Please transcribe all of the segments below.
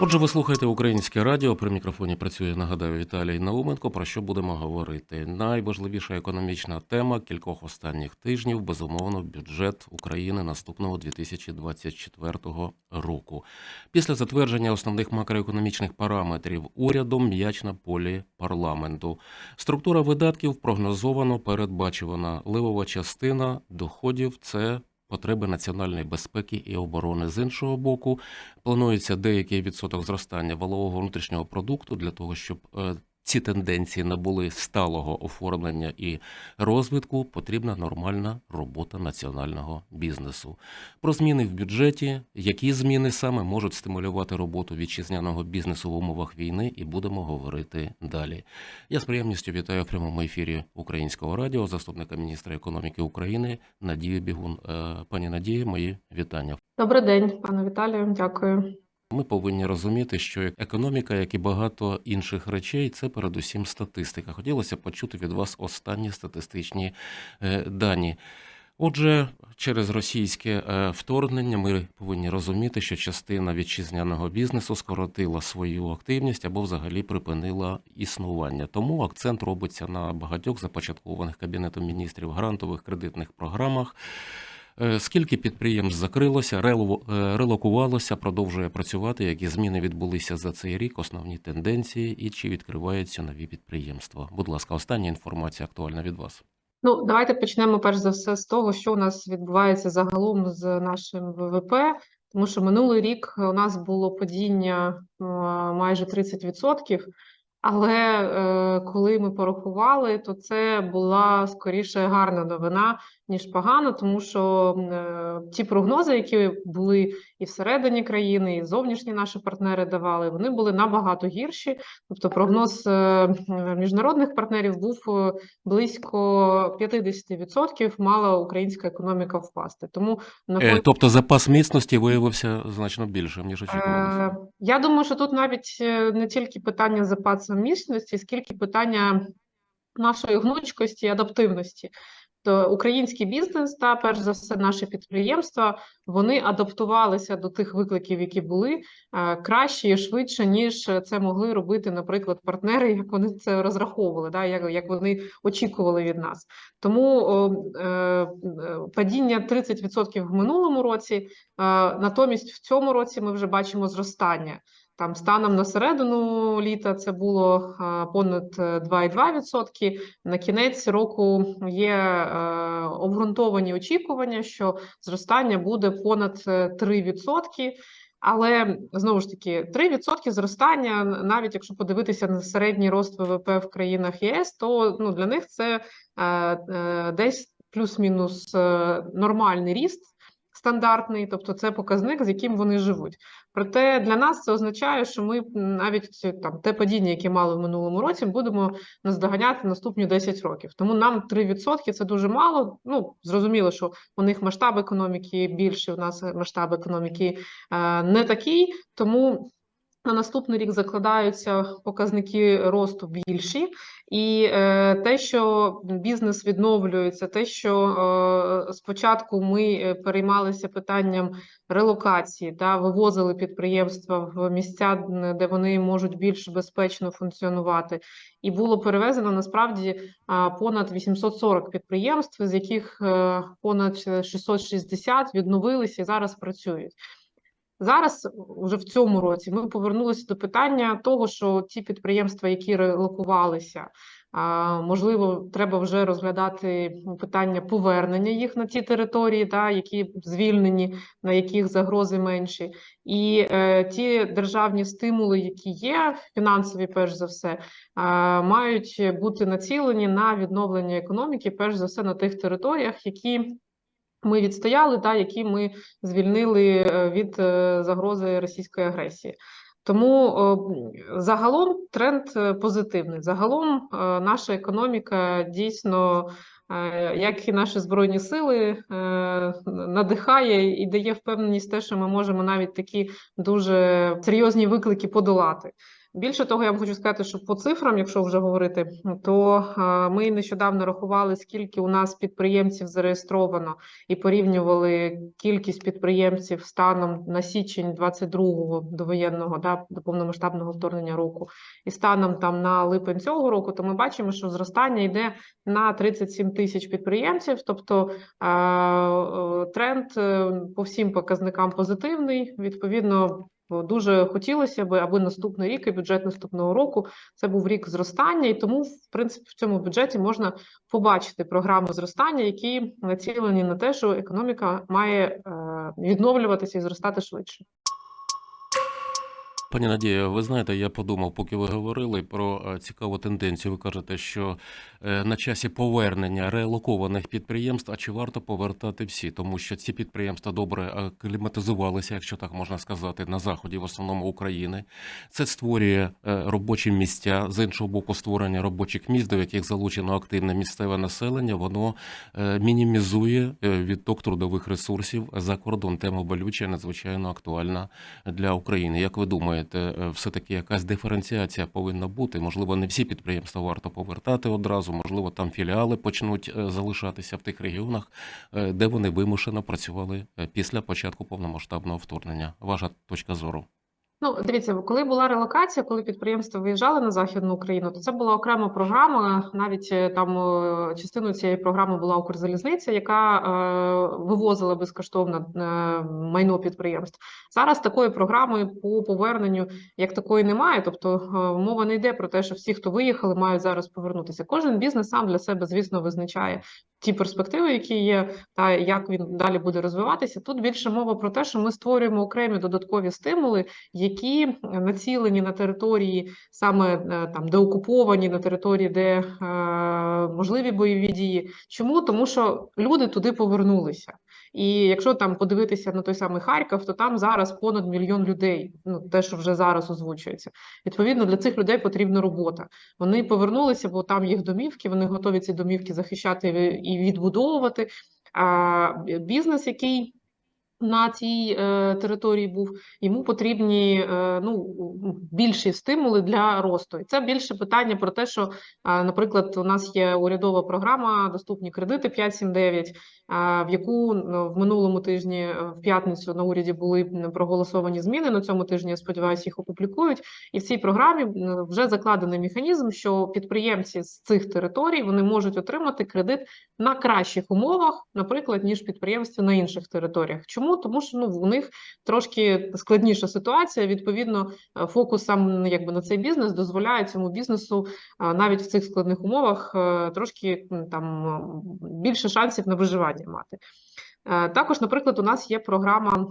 Отже, ви слухаєте українське радіо. При мікрофоні працює нагадаю Віталій Науменко. Про що будемо говорити? Найважливіша економічна тема кількох останніх тижнів безумовно бюджет України наступного 2024 року. Після затвердження основних макроекономічних параметрів урядом м'яч на полі парламенту. Структура видатків прогнозовано передбачувана. Левова частина доходів це. Потреби національної безпеки і оборони. З іншого боку, планується деякий відсоток зростання валового внутрішнього продукту для того, щоб е, ці тенденції набули сталого оформлення і розвитку. Потрібна нормальна робота національного бізнесу. Про зміни в бюджеті, які зміни саме можуть стимулювати роботу вітчизняного бізнесу в умовах війни, і будемо говорити далі. Я з приємністю вітаю в прямому ефірі Українського радіо, заступника міністра економіки України Надію Бігун. Е, Пані Надії, мої вітання. Добрий день, пане Віталію. Дякую. Ми повинні розуміти, що економіка, як і багато інших речей, це передусім статистика. Хотілося почути від вас останні статистичні е, дані. Отже, через російське е, вторгнення ми повинні розуміти, що частина вітчизняного бізнесу скоротила свою активність або взагалі припинила існування. Тому акцент робиться на багатьох започаткованих кабінетом міністрів грантових кредитних програмах. Е, Скільки підприємств закрилося, е, релокувалося, продовжує працювати, які зміни відбулися за цей рік, основні тенденції і чи відкриваються нові підприємства? Будь ласка, остання інформація актуальна від вас. Ну, давайте почнемо перш за все з того, що у нас відбувається загалом з нашим ВВП, тому що минулий рік у нас було падіння е, майже 30%, але коли ми порахували, то це була скоріше гарна новина, ніж погана, тому що е, ті прогнози, які були і всередині країни, і зовнішні наші партнери давали, вони були набагато гірші. Тобто прогноз е, міжнародних партнерів був е, близько 50% мала українська економіка впасти. Тому на Е, Тобто запас міцності виявився значно більшим, ніж очікувалося. Е, Я думаю, що тут навіть не тільки питання запасу міцності, скільки питання нашої гнучкості і адаптивності. То український бізнес та перш за все наші підприємства вони адаптувалися до тих викликів, які були е, краще і швидше, ніж це могли робити, наприклад, партнери, як вони це розраховували, да, як, як вони очікували від нас. Тому е, е, падіння 30% в минулому році, е, натомість в цьому році ми вже бачимо зростання. Там станом на середину літа це було е, понад е, 2,2%. На кінець року є е, обґрунтовані очікування, що зростання буде понад е, 3%. Але знову ж таки, 3% зростання, навіть якщо подивитися на середній рост ВВП в країнах ЄС, то ну, для них це е, е, десь плюс-мінус е, нормальний ріст стандартний, тобто це показник, з яким вони живуть. Проте для нас це означає, що ми навіть там те падіння, яке мали в минулому році, будемо наздоганяти наступні 10 років. Тому нам 3% це дуже мало. Ну зрозуміло, що у них масштаб економіки більший, у нас масштаб економіки е, не такий, тому. На наступний рік закладаються показники росту більші, і е, те, що бізнес відновлюється, те, що е, спочатку ми е, переймалися питанням релокації та вивозили підприємства в місця, де вони можуть більш безпечно функціонувати, і було перевезено насправді понад 840 підприємств, з яких понад 660 відновилися і зараз працюють. Зараз, уже в цьому році, ми повернулися до питання того, що ті підприємства, які релокувалися, можливо, треба вже розглядати питання повернення їх на ті території, та, які звільнені, на яких загрози менші. І е, ті державні стимули, які є, фінансові, перш за все, а, мають бути націлені на відновлення економіки, перш за все, на тих територіях, які ми відстояли, та які ми звільнили е, від е, загрози російської агресії. Тому загалом тренд е, позитивний. Загалом е, наша економіка дійсно, е, як і наші збройні сили, е, надихає і дає впевненість те, що ми можемо навіть такі дуже серйозні виклики подолати. Більше того, я вам хочу сказати, що по цифрам, якщо вже говорити, то е, ми нещодавно рахували, скільки у нас підприємців зареєстровано, і порівнювали кількість підприємців станом на січень 22-го довоєнного, да, до повномасштабного вторгнення року, і станом там на липень цього року, то ми бачимо, що зростання йде на 37 тисяч підприємців, тобто е, е, тренд по всім показникам позитивний. Відповідно, Бо Дуже хотілося б, аби наступний рік і бюджет наступного року це був рік зростання, і тому, в принципі, в цьому бюджеті можна побачити програми зростання, які націлені на те, що економіка має е, відновлюватися і зростати швидше. Пані Надія, ви знаєте, я подумав, поки ви говорили про е, цікаву тенденцію. Ви кажете, що е, на часі повернення реалокованих підприємств, а чи варто повертати всі, тому що ці підприємства добре акліматизувалися, якщо так можна сказати, на заході, в основному України. Це створює е, робочі місця. З іншого боку, створення робочих місць, до яких залучено активне місцеве населення, воно е, мінімізує е, відток трудових ресурсів за кордон. Тема болюча, надзвичайно актуальна для України. Як ви думаєте, е, все-таки якась диференціація повинна бути? Можливо, не всі підприємства варто повертати одразу, можливо, там філіали почнуть е, залишатися в тих регіонах, е, де вони вимушено працювали після початку повномасштабного вторгнення. Ваша точка зору. Ну, дивіться, коли була релокація, коли підприємства виїжджали на Західну Україну, то це була окрема програма. Навіть е, там е, частиною цієї програми була Укрзалізниця, яка е, вивозила безкоштовно е, майно підприємств. Зараз такої програми по поверненню як такої немає. Тобто мова не йде про те, що всі, хто виїхали, мають зараз повернутися. Кожен бізнес сам для себе, звісно, визначає ті перспективи, які є, та як він далі буде розвиватися. Тут більше мова про те, що ми створюємо окремі додаткові стимули які націлені на території саме е, там, де окуповані, на території, де е, можливі бойові дії. Чому? Тому що люди туди повернулися. І якщо там подивитися на той самий Харків, то там зараз понад мільйон людей. Ну те, що вже зараз озвучується. Відповідно, для цих людей потрібна робота. Вони повернулися, бо там їх домівки. Вони готові ці домівки захищати і відбудовувати. А бізнес, який на цій е, території був, йому потрібні е, ну, більші стимули для росту. І це більше питання про те, що, е, наприклад, у нас є урядова програма Доступні кредити 579, е, в яку ну, в минулому тижні е, в п'ятницю на уряді були проголосовані зміни. На цьому тижні я сподіваюся, їх опублікують. І в цій програмі вже закладений механізм, що підприємці з цих територій вони можуть отримати кредит на кращих умовах, наприклад, ніж підприємства на інших територіях. Чому? Тому що ну, у них трошки складніша ситуація. Відповідно, е, фокус сам якби на цей бізнес дозволяє цьому бізнесу е, навіть в цих складних умовах е, трошки там більше шансів на виживання мати. Також, наприклад, у нас є програма.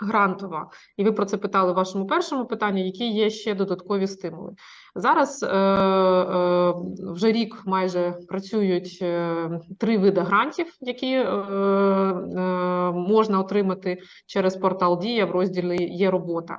Грантова, і ви про це питали в вашому першому питанні, які є ще додаткові стимули. Зараз е, е, вже рік майже працюють е, три види грантів, які е, е, можна отримати через портал Дія в розділі Є робота.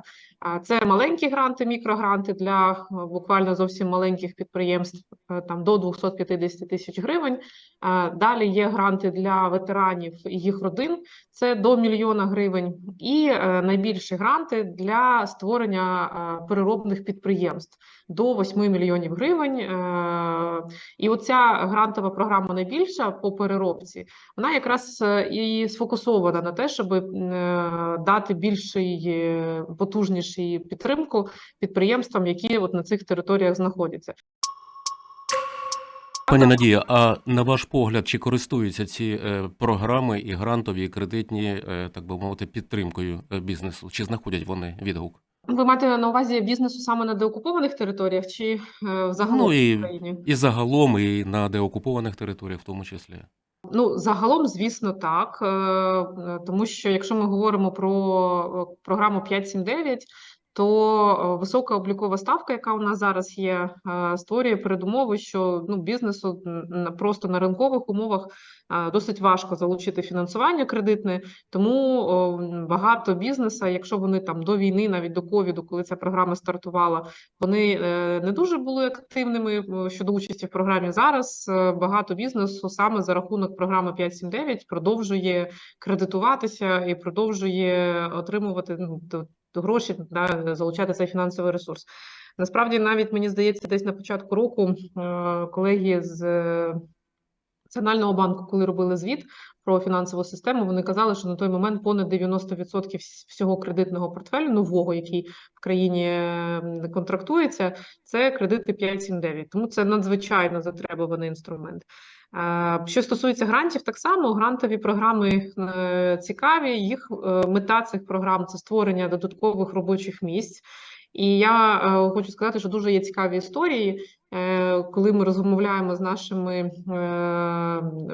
Це маленькі гранти, мікрогранти для е, буквально зовсім маленьких підприємств, е, там до 250 тисяч гривень. Е, Далі є гранти для ветеранів і їх родин, це до мільйона гривень, і найбільші гранти для створення переробних підприємств до 8 мільйонів гривень. Е, І оця грантова програма найбільша по переробці, вона якраз е, і сфокусована на те, щоб е, дати більший потужніший підтримку підприємствам, які от на цих територіях знаходяться. Пані Надія, а на ваш погляд, чи користуються ці програми і грантові, і кредитні, так би мовити, підтримкою бізнесу? Чи знаходять вони відгук? Ви маєте на увазі бізнесу саме на деокупованих територіях чи е, взагалом Ну, в і- Україні? І загалом, і на деокупованих територіях, в тому числі. Ну, загалом, звісно, так. е, е, Тому що якщо ми говоримо про програму 579, то е, висока облікова ставка, яка у нас зараз є, е, створює передумови, що ну, бізнесу просто на ринкових умовах е, досить важко залучити фінансування кредитне. Тому багато бізнесу, якщо вони там до війни, навіть до ковіду, коли ця програма стартувала, вони не дуже були активними щодо участі в програмі. Зараз багато бізнесу саме за рахунок програми 579 продовжує кредитуватися і продовжує отримувати ну, гроші, да, залучати цей фінансовий ресурс. Насправді, навіть мені здається, десь на початку року е, колеги з Національного банку, коли робили звіт про фінансову систему, вони казали, що на той момент понад 90% всього кредитного портфелю нового, який в країні е, контрактується, це кредити 5-7-9. Тому це надзвичайно затребуваний інструмент. Е, Що стосується грантів, так само грантові програми е, цікаві. Їх е, мета цих програм це створення додаткових робочих місць. І я хочу сказати, що дуже є цікаві історії, коли ми розмовляємо з нашими е,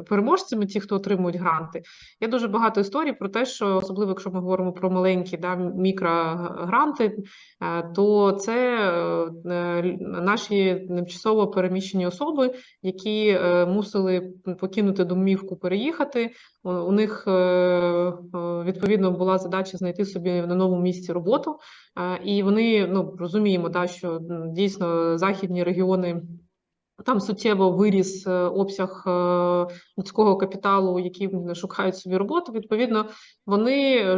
переможцями, ті, хто отримують гранти. Є дуже багато історій про те, що особливо якщо ми говоримо про маленькі да, мікрогранти, е, то це е, е, наші тимчасово переміщені особи, які е, мусили покинути домівку, переїхати. У, них е, е, відповідно була задача знайти собі на новому місці роботу. Е, І вони ну розуміємо, да, що дійсно західні регіони. Там суттєво виріс е, обсяг е, людського капіталу, які шукають собі роботу. Відповідно, вони е,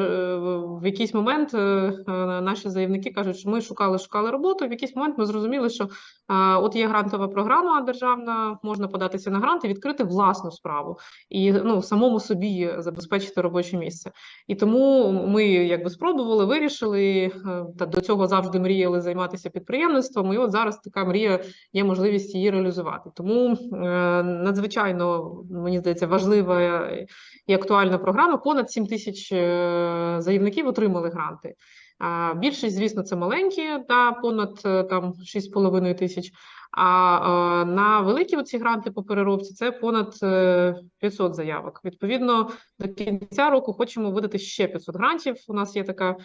в якийсь момент наші заявники кажуть, що ми шукали, шукали роботу. В якийсь момент ми зрозуміли, що от є грантова програма державна, можна податися на грант і відкрити власну справу і ну самому собі забезпечити робоче місце. І тому ми якби спробували, вирішили е, та до цього завжди мріяли займатися підприємництвом. І от зараз така мрія є можливість її реалізувати. Тому е, надзвичайно мені здається важлива і актуальна програма. Понад 7 тисяч е, заявників отримали гранти. Більшість, звісно, це маленькі, да, понад е, там 6,5 тисяч. А е, на великі оці гранти по переробці це понад е, 500 заявок. Відповідно, до кінця року хочемо видати ще 500 грантів. У нас є така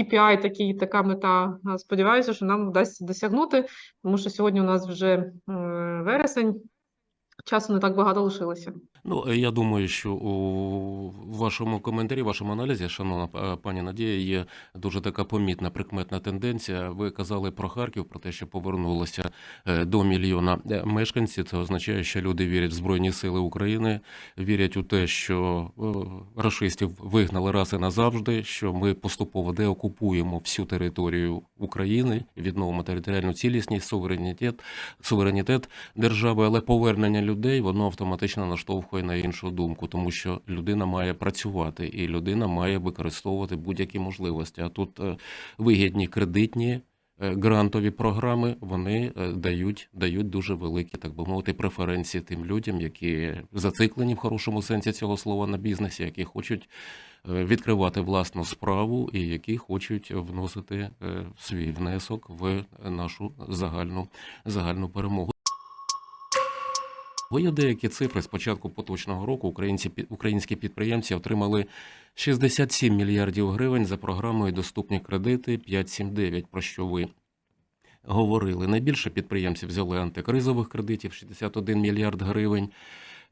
KPI, такий, така мета. Сподіваюся, що нам вдасться досягнути, тому що сьогодні у нас вже е, вересень, часу не так багато лишилося. Ну, я думаю, що у вашому коментарі, вашому аналізі, шановна е, пані Надія, є дуже така помітна прикметна тенденція. Ви казали про Харків, про те, що повернулося е, до мільйона е, мешканців. Це означає, що люди вірять в Збройні Сили України, вірять у те, що рашистів вигнали раз і назавжди, що ми поступово деокупуємо всю територію України, відновимо територіальну цілісність, суверенітет, суверенітет держави, але повернення людей воно автоматично наштовхує на іншу думку, тому що людина має працювати і людина має використовувати будь-які можливості. А тут е, вигідні кредитні. е, Грантові програми вони е, дають, дають дуже великі, так би мовити, преференції тим людям, які зациклені в хорошому сенсі цього слова на бізнесі, які хочуть відкривати власну справу і які хочуть вносити свій внесок в нашу загальну загальну перемогу. Бо є деякі цифри з початку поточного року. Українці українські підприємці отримали 67 мільярдів гривень за програмою Доступні кредити 5.7.9», про що ви говорили. Найбільше підприємців взяли антикризових кредитів 61 мільярд гривень.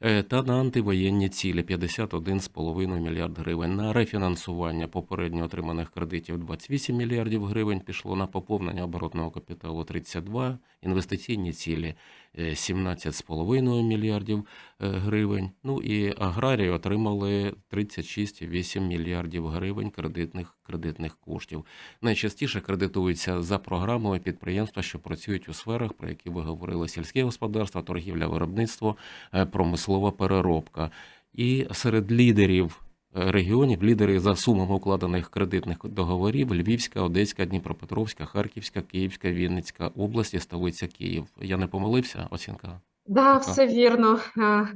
Е, Та на антивоєнні цілі 51,5 мільярд гривень. На рефінансування попередньо отриманих кредитів 28 мільярдів гривень пішло на поповнення оборотного капіталу 32, інвестиційні цілі е, 17,5 мільярдів е, гривень. Ну і аграрії отримали 36,8 мільярдів гривень кредитних кредитних коштів. Найчастіше кредитуються за програмами підприємства, що працюють у сферах, про які ви говорили: сільське господарство, торгівля, виробництво, е, промислова переробка. І серед лідерів е, регіонів, лідери за сумами укладених кредитних договорів Львівська, Одеська, Дніпропетровська, Харківська, Київська, Вінницька області, столиця Київ. Я не помилився, оцінка. Да, все вірно.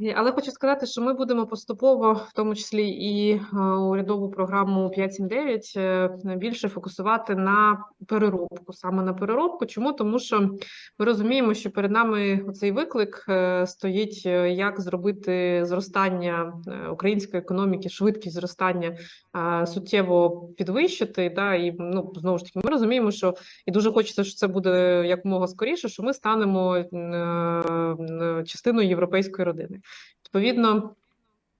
Е, Але хочу сказати, що ми будемо поступово, в тому числі і е, урядову програму 5.7.9, е, більше фокусувати на переробку, саме на переробку. Чому? Тому що ми розуміємо, що перед нами цей виклик стоїть, як зробити зростання української економіки, швидкість зростання суттєво підвищити. Да, і ну знову ж таки, ми розуміємо, що і дуже хочеться, що це буде якомога скоріше, що ми станемо частиною європейської родини. Відповідно,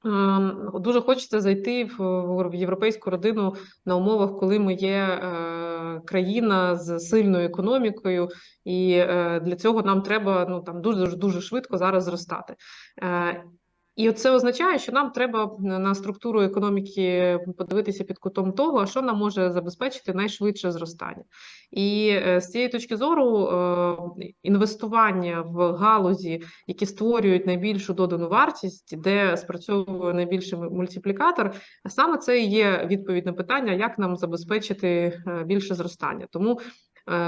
е, дуже хочеться зайти в, європейську родину на умовах, коли ми є е, країна з сильною економікою, і е, для цього нам треба ну там дуже дуже швидко зараз зростати. І це означає, що нам треба на структуру економіки подивитися під кутом того, що нам може забезпечити найшвидше зростання. І е, з цієї точки зору е, інвестування в галузі, які створюють найбільшу додану вартість, де спрацьовує найбільший мультиплікатор, саме це і є відповідь на питання, як нам забезпечити е, більше зростання. Тому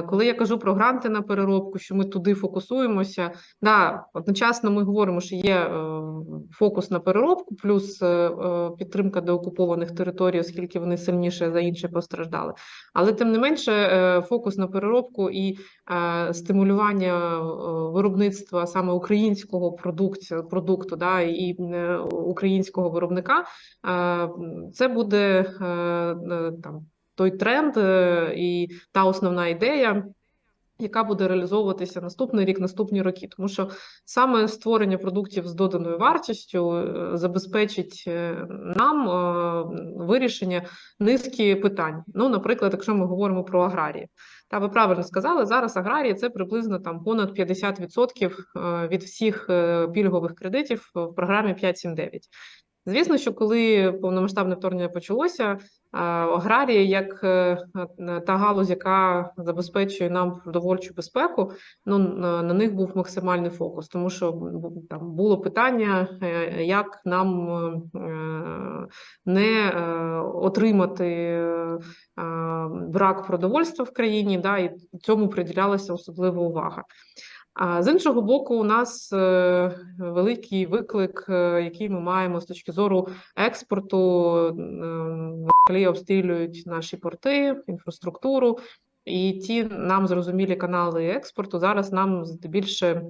коли я кажу про гранти на переробку, що ми туди фокусуємося, да, одночасно ми говоримо, що є е, фокус на переробку, плюс е, е, підтримка деокупованих територій, оскільки вони сильніше за інші постраждали. Але тим не менше, е, фокус на переробку і е, стимулювання е, виробництва саме українського продукту, продукту да, і е, українського виробника, е, це буде е, е, там той тренд е, і та основна ідея. Яка буде реалізовуватися наступний рік, наступні роки, тому що саме створення продуктів з доданою вартістю е, забезпечить е, нам вирішення низки питань. Ну, наприклад, якщо ми говоримо про аграрії, та ви правильно сказали, зараз аграрії це приблизно там понад 50% е, від всіх пільгових кредитів в програмі 5.7.9. Звісно, що коли повномасштабне вторгнення почалося, аграрії, як е, е, та галузь, яка забезпечує нам продовольчу безпеку, ну на, них був максимальний фокус, тому що там було питання, е, як нам не отримати брак продовольства в країні, да, і цьому приділялася особлива увага. А з іншого боку, у нас е, великий виклик, е, який ми маємо з точки зору експорту, е, взагалі обстрілюють наші порти, інфраструктуру, і ті нам зрозумілі канали експорту зараз нам здебільше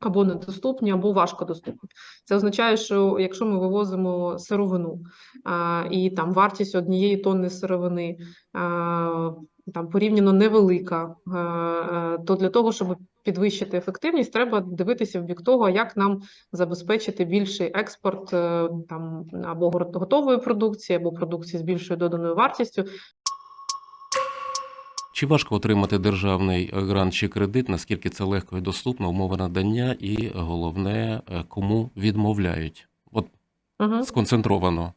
або недоступні, або важкодоступні. Це означає, що якщо ми вивозимо сировину а, і там вартість однієї тонни сировини а, там порівняно невелика, а, а, то для того, щоб підвищити ефективність, треба дивитися в бік того, як нам забезпечити більший експорт е, там або готової продукції, або продукції з більшою доданою вартістю, Чи важко отримати державний грант чи кредит? Наскільки це легко і доступно, умови надання, і головне, е, кому відмовляють? От Угу. сконцентровано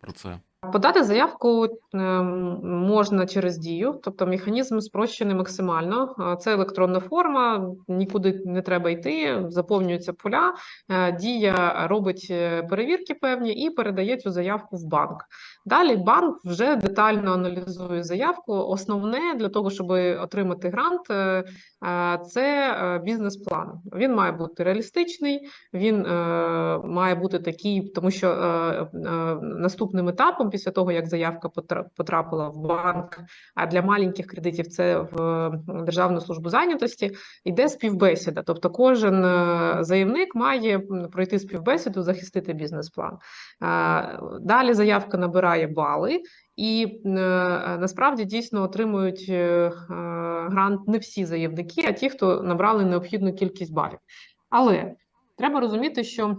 про це. Подати заявку ем, можна через дію, тобто механізм спрощений максимально. Це електронна форма, нікуди не треба йти, заповнюються поля. е, Дія робить е, перевірки певні і передає цю заявку в банк. Далі банк вже детально аналізує заявку. Основне для того, щоб отримати грант, е, е, це е, бізнес-план. Він має бути реалістичний, він має бути такий, тому що наступним етапом, після того як заявка потрапила в банк, а для маленьких кредитів це в Державну службу зайнятості, йде співбесіда. Тобто, кожен заявник має пройти співбесіду, захистити бізнес-план. Далі заявка набирає бали. І е, насправді дійсно отримують е, е, грант не всі заявники, а ті, хто набрали необхідну кількість балів. Але треба розуміти, що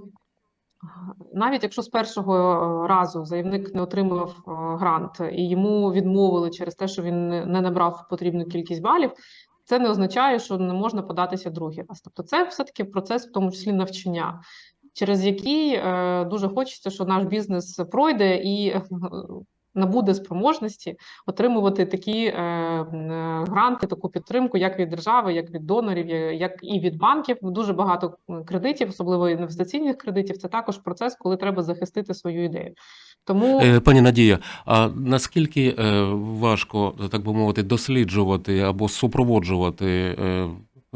навіть якщо з першого разу заявник не отримав грант і йому відмовили через те, що він не набрав потрібну кількість балів, це не означає, що не можна податися другий раз. Тобто, це все-таки процес, в тому числі навчання, через який е, дуже хочеться, що наш бізнес пройде і е, набуде спроможності отримувати такі е, гранти, таку підтримку, як від держави, як від донорів, як і від банків. Дуже багато кредитів, особливо інвестиційних кредитів. Це також процес, коли треба захистити свою ідею. Тому Пані Надія, а наскільки важко, так би мовити, досліджувати або супроводжувати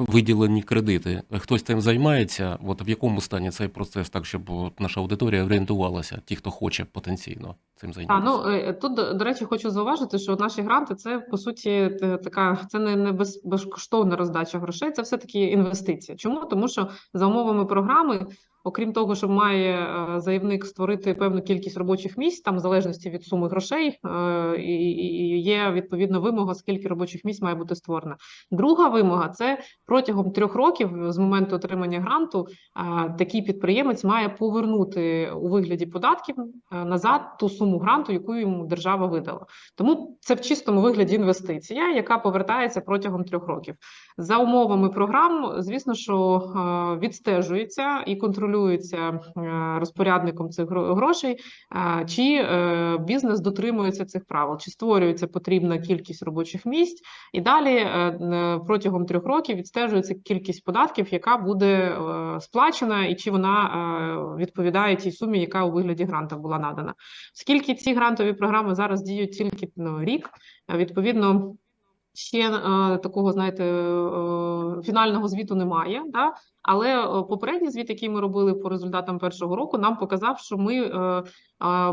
виділені кредити? Хтось цим займається? От в якому стані цей процес, так щоб от наша аудиторія орієнтувалася, ті, хто хоче потенційно цим А, ну е, тут, до речі, хочу зауважити, що наші гранти це по суті така, це не, не без, безкоштовна роздача грошей, це все-таки інвестиція. Чому? Тому що за умовами програми, окрім того, що має е, заявник створити певну кількість робочих місць, там в залежності від суми грошей, е, є відповідна вимога, скільки робочих місць має бути створено. Друга вимога це протягом трьох років з моменту отримання гранту такий підприємець має повернути у вигляді податків е, назад ту суму гранту, яку йому держава видала. Тому це в чистому вигляді інвестиція, яка повертається протягом трьох років. За умовами програм, звісно, що е, відстежується і контролюється контролюється е, розпорядником цих грошей, чи е, бізнес дотримується цих правил, чи створюється потрібна кількість робочих місць, і далі е, протягом трьох років відстежується кількість податків, яка буде сплачена, і чи вона відповідає тій сумі, яка у вигляді гранта була надана. Оскільки ці грантові програми зараз діють тільки ну, рік, відповідно. Ще е, такого, знаєте, е, фінального звіту немає, да? але е, попередній звіт, який ми робили по результатам першого року, нам показав, що ми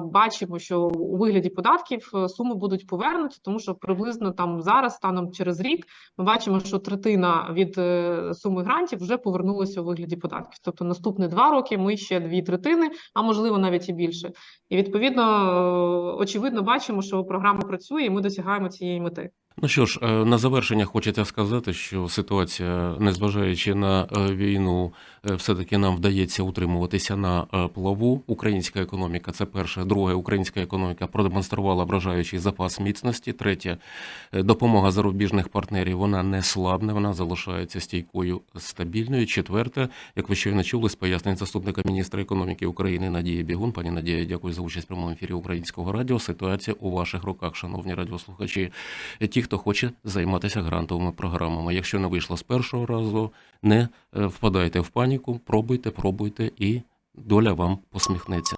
бачимо, що у вигляді податків суми будуть повернуті, тому що приблизно там зараз, станом через рік, ми бачимо, що третина від суми грантів вже повернулася у вигляді податків. Тобто наступні два роки ми ще дві третини, а можливо навіть і більше. І відповідно, очевидно, бачимо, що програма працює, і ми досягаємо цієї мети. Ну що ж, е, на завершення хочеться сказати, що ситуація, незважаючи на е, війну, е, все-таки нам вдається утримуватися на плаву. Українська економіка це перше. Друге, українська економіка продемонструвала вражаючий запас міцності. Третє, допомога зарубіжних партнерів вона не слабне, вона залишається стійкою стабільною. Четверте, як ви щойно чули з пояснень заступника міністра економіки України Надії Бігун. Пані Надія, дякую за участь в прямому ефірі українського радіо. Ситуація у ваших руках, шановні радіослухачі. Ті, хто хоче займатися грантовими програмами. Якщо не вийшло з першого разу, не е, впадайте в паніку, пробуйте, пробуйте, і доля вам посміхнеться.